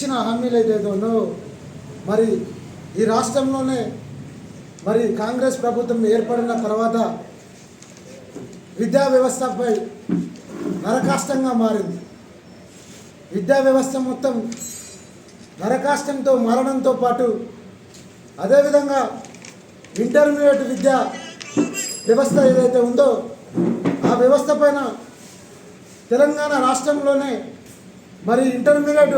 ఇచ్చిన హామీలు ఏదైతే ఉన్నాయో మరి ఈ రాష్ట్రంలోనే మరి కాంగ్రెస్ ప్రభుత్వం ఏర్పడిన తర్వాత విద్యా వ్యవస్థపై నరకాష్టంగా మారింది. విద్యా వ్యవస్థ మొత్తం నరకాష్టంతో మారడంతో పాటు అదేవిధంగా ఇంటర్మీడియట్ విద్యా వ్యవస్థ ఏదైతే ఉందో ఆ వ్యవస్థ పైన తెలంగాణ రాష్ట్రంలోనే మరి ఇంటర్మీడియట్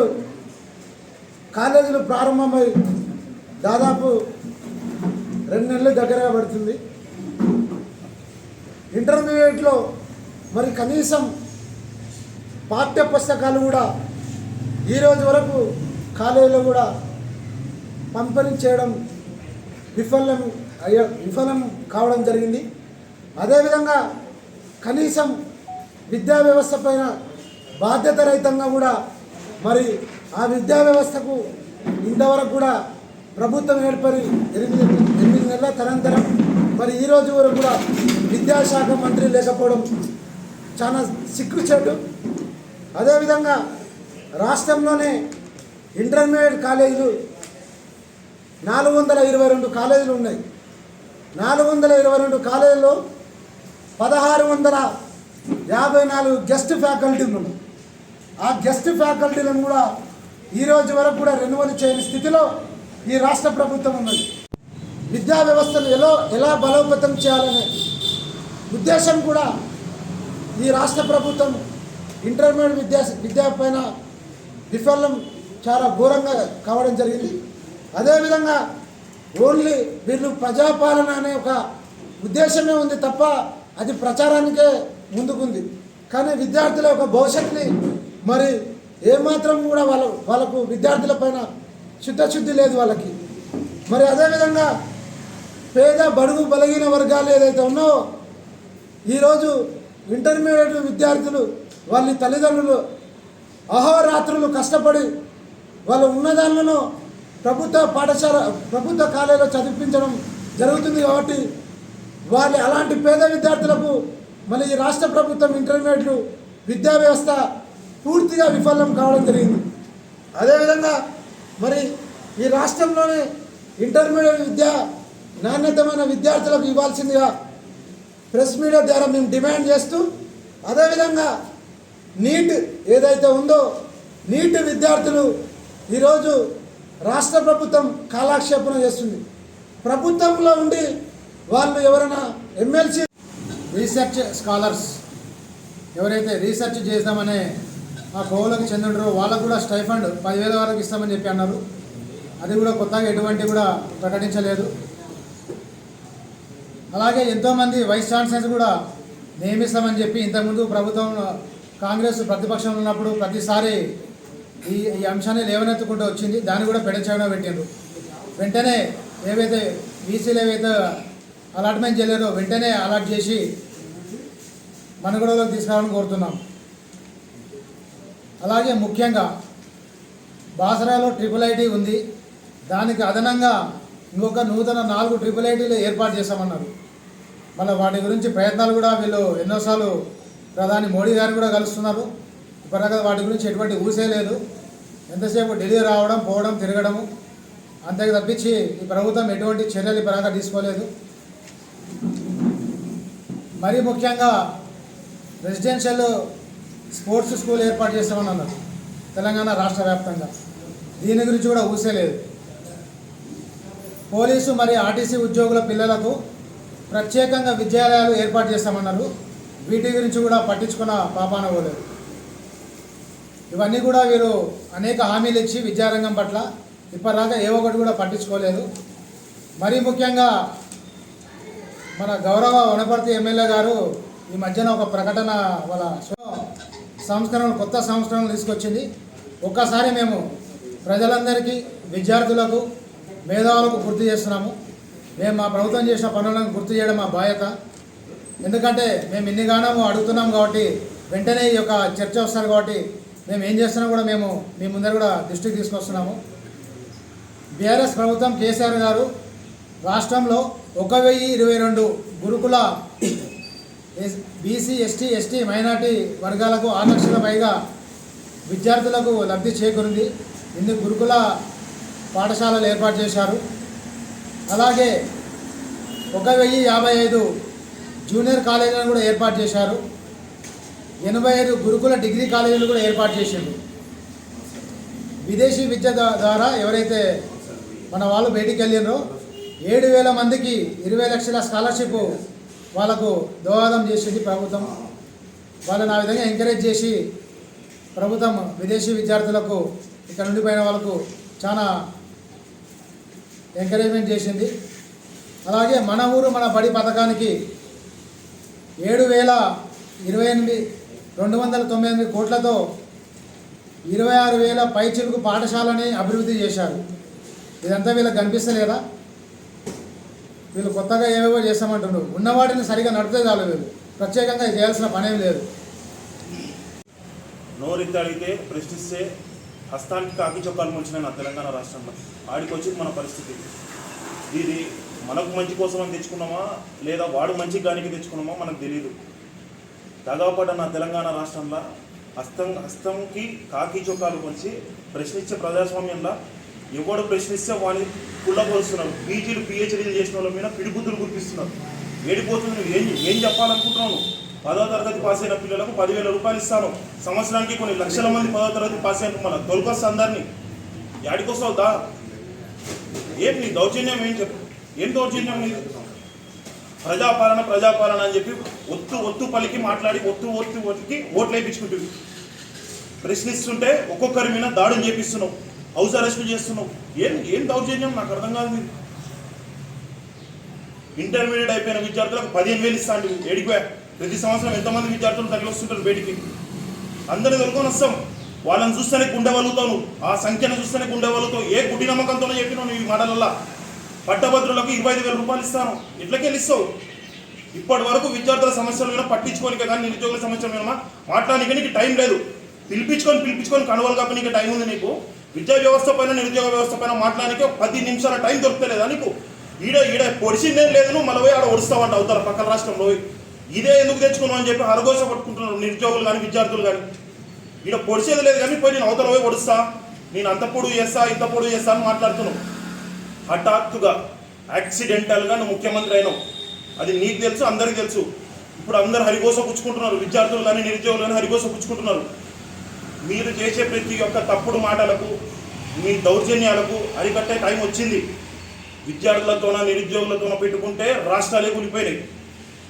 కాలేజీలు ప్రారంభమై దాదాపు రెండు నెలలు దగ్గరగా పడుతుంది. ఇంటర్మీడియట్లో మరి కనీసం పాఠ్య పుస్తకాలు కూడా ఈరోజు వరకు కాలేజీలో కూడా పంపిణీ చేయడం విఫలం అయ్య విఫలం కావడం జరిగింది. అదేవిధంగా కనీసం విద్యా వ్యవస్థ పైన బాధ్యత రహితంగా కూడా మరి ఆ విద్యా వ్యవస్థకు ఇంతవరకు కూడా ప్రభుత్వం ఏర్పడి ఎనిమిది ఎనిమిది నెలల తనంతరం మరి ఈ రోజు వరకు కూడా విద్యాశాఖ మంత్రి లేకపోవడం చాలా సిగ్గుచేటు అదేవిధంగా రాష్ట్రంలోనే ఇంటర్మీడియట్ కాలేజీలు నాలుగు వందల ఇరవై రెండు కాలేజీలు ఉన్నాయి. నాలుగు వందల ఇరవై రెండు కాలేజీలో పదహారు వందల యాభై నాలుగు గెస్ట్ ఫ్యాకల్టీలు ఉన్నాయి. ఆ గెస్ట్ ఫ్యాకల్టీలను కూడా ఈ రోజు వరకు కూడా రెన్యువల్ చేయని స్థితిలో ఈ రాష్ట్ర ప్రభుత్వం ఉన్నది. విద్యా వ్యవస్థను ఎలా ఎలా బలోపేతం చేయాలనే ఉద్దేశం కూడా ఈ రాష్ట్ర ప్రభుత్వం ఇంటర్మీడియట్ విద్యా విద్య పైన విఫలం చాలా ఘోరంగా కావడం జరిగింది. అదేవిధంగా ఓన్లీ వీళ్ళు ప్రజాపాలన అనే ఒక ఉద్దేశమే ఉంది తప్ప అది ప్రచారానికే ముందుకుంది. కానీ విద్యార్థుల యొక్క భవిష్యత్తుని మరి ఏమాత్రం కూడా వాళ్ళ వాళ్ళకు విద్యార్థుల పైన చిత్తశుద్ధి లేదు వాళ్ళకి. మరి అదేవిధంగా పేద బడుగు బలహీన వర్గాలు ఏదైతే ఉన్నావో ఈరోజు ఇంటర్మీడియట్ విద్యార్థులు వాళ్ళ తల్లిదండ్రులు అహోరాత్రులు కష్టపడి వాళ్ళు ఉన్నదాలను ప్రభుత్వ పాఠశాల ప్రభుత్వ కాలేజీలో చదివించడం జరుగుతుంది కాబట్టి వాళ్ళ అలాంటి పేద విద్యార్థులకు మళ్ళీ ఈ రాష్ట్ర ప్రభుత్వం ఇంటర్మీడియట్లు విద్యా వ్యవస్థ పూర్తిగా విఫలం కావడం జరిగింది. అదేవిధంగా మరి ఈ రాష్ట్రంలోని ఇంటర్మీడియట్ విద్య నాణ్యతమైన విద్యార్థులకు ఇవ్వాల్సిందిగా ప్రెస్ మీడియా ద్వారా మేము డిమాండ్ చేస్తూ అదేవిధంగా నీట్ ఏదైతే ఉందో నీట్ విద్యార్థులు ఈరోజు రాష్ట్ర ప్రభుత్వం కాలక్షేపణ చేస్తుంది. ప్రభుత్వంలో ఉండి వాళ్ళు ఎవరైనా ఎమ్మెల్సీ రీసెర్చ్ స్కాలర్స్ ఎవరైతే రీసెర్చ్ చేద్దామనే ఆ కోవలకు చెందినరో వాళ్ళకు కూడా స్టైఫండ్ పదివేల వరకు ఇస్తామని చెప్పి అన్నారు. అది కూడా కొత్తగా ఎటువంటి కూడా ప్రకటించలేదు. అలాగే ఎంతోమంది వైస్ ఛాన్సలర్స్ కూడా నియమిస్తామని చెప్పి ఇంతకుముందు ప్రభుత్వం కాంగ్రెస్ ప్రతిపక్షంలో ఉన్నప్పుడు ప్రతిసారి ఈ ఈ అంశాన్ని లేవనెత్తుకుంటూ వచ్చింది. దాన్ని కూడా పెడచేయడం పెట్టిండ్రు. వెంటనే ఏవైతే బీసీలు ఏవైతే అలాట్మెంట్ చేయలేదో వెంటనే అలాట్ చేసి మనుగడలోకి తీసుకురావాలని కోరుతున్నాం. అలాగే ముఖ్యంగా బాసరాలో ట్రిపుల్ ఐటీ ఉంది. దానికి అదనంగా ఇంకొక నూతన నాలుగు ట్రిపుల్ ఐటీలు ఏర్పాటు చేశామన్నారు. మళ్ళీ వాటి గురించి ప్రయత్నాలు కూడా వీళ్ళు ఎన్నోసార్లు ప్రధాని మోడీ గారు కూడా కలుస్తున్నారు. ఇప్పటిదాకా వాటి గురించి ఎటువంటి ఊసే లేదు. ఎంతసేపు ఢిల్లీ రావడం పోవడం తిరగడము అంతకు తప్పించి ఈ ప్రభుత్వం ఎటువంటి చర్యలు ఇప్పటిదాకా తీసుకోలేదు. మరీ ముఖ్యంగా రెసిడెన్షియల్ స్పోర్ట్స్ స్కూల్ ఏర్పాటు చేస్తామని అన్నారు తెలంగాణ రాష్ట్ర వ్యాప్తంగా. దీని గురించి కూడా ఊసేలేదు పోలీసు మరియు ఆర్టీసీ ఉద్యోగుల పిల్లలకు ప్రత్యేకంగా విద్యాలయాలు ఏర్పాటు చేస్తామన్నారు. వీటి గురించి కూడా పట్టించుకున్న పాపాన పోలేదు. ఇవన్నీ కూడా వీరు అనేక హామీలు ఇచ్చి విద్యారంగం పట్ల ఇప్పటిదాకా ఏ ఒక్కటి కూడా పట్టించుకోలేదు. మరీ ముఖ్యంగా మన గౌరవ వనపర్తి ఎమ్మెల్యే గారు ఈ మధ్యన ఒక ప్రకటన వాళ్ళ సంస్కరణలు కొత్త సంస్కరణలు తీసుకొచ్చింది. ఒక్కసారి మేము ప్రజలందరికీ విద్యార్థులకు మేధావులకు గుర్తు చేస్తున్నాము. మేము మా ప్రభుత్వం చేసిన పనులను గుర్తు చేయడం మా బాధ్యత. ఎందుకంటే మేము ఇన్నిగానము అడుగుతున్నాం కాబట్టి వెంటనే ఈ యొక్క చర్చ వస్తారు కాబట్టి మేము ఏం చేస్తున్నా కూడా మేము మీ ముందర కూడా దృష్టికి తీసుకొస్తున్నాము. బీఆర్ఎస్ ప్రభుత్వం కేసీఆర్ గారు రాష్ట్రంలో ఒక వెయ్యి ఇరవై రెండు గురుకుల బీసీ ఎస్టీ ఎస్టీ మైనార్టీ వర్గాలకు ఆరు లక్షల పైగా విద్యార్థులకు లబ్ధి చేకూరింది. ఇన్ని గురుకుల పాఠశాలలు ఏర్పాటు చేశారు. అలాగే ఒక వెయ్యి యాభై ఐదు జూనియర్ కాలేజీలను కూడా ఏర్పాటు చేశారు. ఎనభై ఐదు గురుకుల డిగ్రీ కాలేజీలు కూడా ఏర్పాటు చేసిండు విదేశీ విద్య ద్వారా ఎవరైతే మన వాళ్ళు బయటికి వెళ్ళినరో ఏడు వేల మందికి ఇరవై లక్షల స్కాలర్షిప్ వాళ్ళకు దోహదం చేసింది ప్రభుత్వం. వాళ్ళని ఆ విధంగా ఎంకరేజ్ చేసి ప్రభుత్వం విదేశీ విద్యార్థులకు ఇక్కడ ఉండిపోయిన వాళ్ళకు చాలా ఎంకరేజ్మెంట్ చేసింది. అలాగే మన ఊరు మన బడి పథకానికి ఏడు వేల ఇరవై ఎనిమిది రెండు వందల తొంభై ఎనిమిది కోట్లతో ఇరవై ఆరు వేల పైచిలుకు పాఠశాలని అభివృద్ధి చేశారు. ఇదంతా వీళ్ళకి కనిపిస్తలేదా? వీళ్ళు కొత్తగా ఏవేవో చేస్తామంటున్నారు ఉన్న వాటిని సరిగా నడిపితే చాలు వీళ్ళు. ప్రత్యేకంగా చేయాల్సిన పనేం లేదు. నోరెత్తి అడిగితే ప్రశ్నిస్తే హస్తానికి కాకి చొక్కాలు ముంచిన నా తెలంగాణ రాష్ట్రంలో ఆడికి వచ్చి మన పరిస్థితి. ఇది మనకు మంచి కోసం అని తెచ్చుకున్నామా? లేదా వాడు మంచి గానికి తెచ్చుకున్నామా? మనకు తెలియదు దగాపడ్డ నా తెలంగాణ రాష్ట్రంలో హస్తం హస్తంకి కాకి చొక్కాలు పంచి ప్రశ్నించే ప్రజాస్వామ్యంలో ఎవడు ప్రశ్నిస్తే వాడిని కుళ్ళపరుస్తున్నారు పీజీలు పిహెచ్డీలు చేసిన వాళ్ళ మీద పిడిబుద్ధులు గుర్తిస్తున్నారు ఏడిపోతుంది నువ్వు ఏం ఏం చెప్పాలనుకుంటున్నావు పదో తరగతి పాస్ అయిన పిల్లలకు పదివేల రూపాయలు ఇస్తాను. సంవత్సరానికి కొన్ని లక్షల మంది పదో తరగతి పాస్ అయిన మన దొరికొస్తా అందరినీ. యాడికొస్తావు? దా. ఏం నీ దౌర్జన్యం ఏం చెప్పు? ఏం దౌర్జన్యం నీది? ప్రజాపాలన ప్రజాపాలన అని చెప్పి ఒత్తు ఒత్తు పలికి మాట్లాడి ఒత్తు ఒత్తు ఒత్తికి ఓట్లు వేయించుకుంటుంది ప్రశ్నిస్తుంటే ఒక్కొక్కరి మీద దాడులు చేపిస్తున్నావు. హౌస్ అరెస్ట్ చేస్తున్నావు? ఏం ఏం దౌర్జన్యం? నాకు అర్థం కాదు ఇంటర్మీడియట్ అయిపోయిన విద్యార్థులకు పదిహేను వేలు ఇస్తాను ఏడిపోయా? ప్రతి సంవత్సరం ఎంతమంది విద్యార్థులు తగిలొస్తుంటారు బయటికి? అందరిని కనుక్కొని వస్తాం. వాళ్ళని చూస్తేనే గుండెవలుగుతావు ఆ సంఖ్యను చూస్తేనే గుండెవలుగుతావు ఏ గుడ్డి నమ్మకంతోనే చెప్పినావు నువ్వు ఈ మాటలల్లా? పట్టభద్రులకు ఇరవై ఐదు వేల రూపాయలు ఇస్తాను. ఇట్లకెళ్ళి ఇస్తావు? ఇప్పటి వరకు విద్యార్థుల సమస్యల మీద పట్టించుకోని కానీ నిరుద్యోగుల సమస్యల మీద మాట్లాడడానికి నీకు టైం లేదు. పిలిపించుకొని పిలిపించుకొని కనుగోలు కాక నీకు టైం ఉంది నీకు. విద్యా వ్యవస్థ పైన నిరుద్యోగ వ్యవస్థ పైన మాట్లాడానికి ఒక పది నిమిషాల టైం దొరుకుతలేదా నీకు? ఈడ ఈడ పొడిచిందేం లేదు నువ్వు మళ్ళీ పోయి ఆడ ఒడుస్తావంట అవుతారు పక్కన రాష్ట్రంలో పోయి. ఇదే ఎందుకు తెచ్చుకున్నావు అని చెప్పి అరగోష పట్టుకుంటున్నారు నిరుద్యోగులు కానీ విద్యార్థులు కానీ. ఈడ పొడిచేది లేదు కానీ పోయి నేను అవతల పోయి ఒడుస్తా. నేను అంత పొడుగు చేస్తా ఇంత పొడుగు చేస్తా అని మాట్లాడుతున్నావు. హఠాత్తుగా యాక్సిడెంటల్గా నువ్వు ముఖ్యమంత్రి అయినావు. అది నీకు తెలుసు అందరికీ తెలుసు. ఇప్పుడు అందరు హరిగోస పుచ్చుకుంటున్నారు విద్యార్థులు కానీ నిరుద్యోగులు కానీ హరిగోస పుచ్చుకుంటున్నారు. మీరు చేసే ప్రతి ఒక్క తప్పుడు మాటలకు మీ దౌర్జన్యాలకు అరికట్టే టైం వచ్చింది. విద్యార్థులతోన నిరుద్యోగులతోన పెట్టుకుంటే రాష్ట్రాలే కూలిపోయినాయి.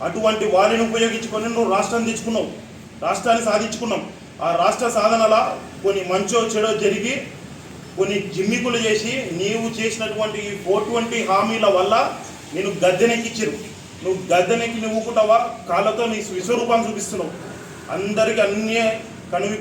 అటువంటి వారిని ఉపయోగించుకొని నువ్వు రాష్ట్రాన్ని తెచ్చుకున్నావు. రాష్ట్రాన్ని సాధించుకున్నాం. ఆ రాష్ట్ర సాధనల కొన్ని మంచో చెడో జరిగి కొన్ని జిమ్మికులు చేసి నీవు చేసినటువంటి ఈ ఫోర్ ట్వంటీ హామీల వల్ల నేను గద్దెనెక్కిచ్చిరు నువ్వు గద్దెనెక్కి నువ్వుకుంటావా? కాళ్ళతో నీ విశ్వరూపాన్ని చూపిస్తున్నావు. అందరికీ అన్నీ కనువి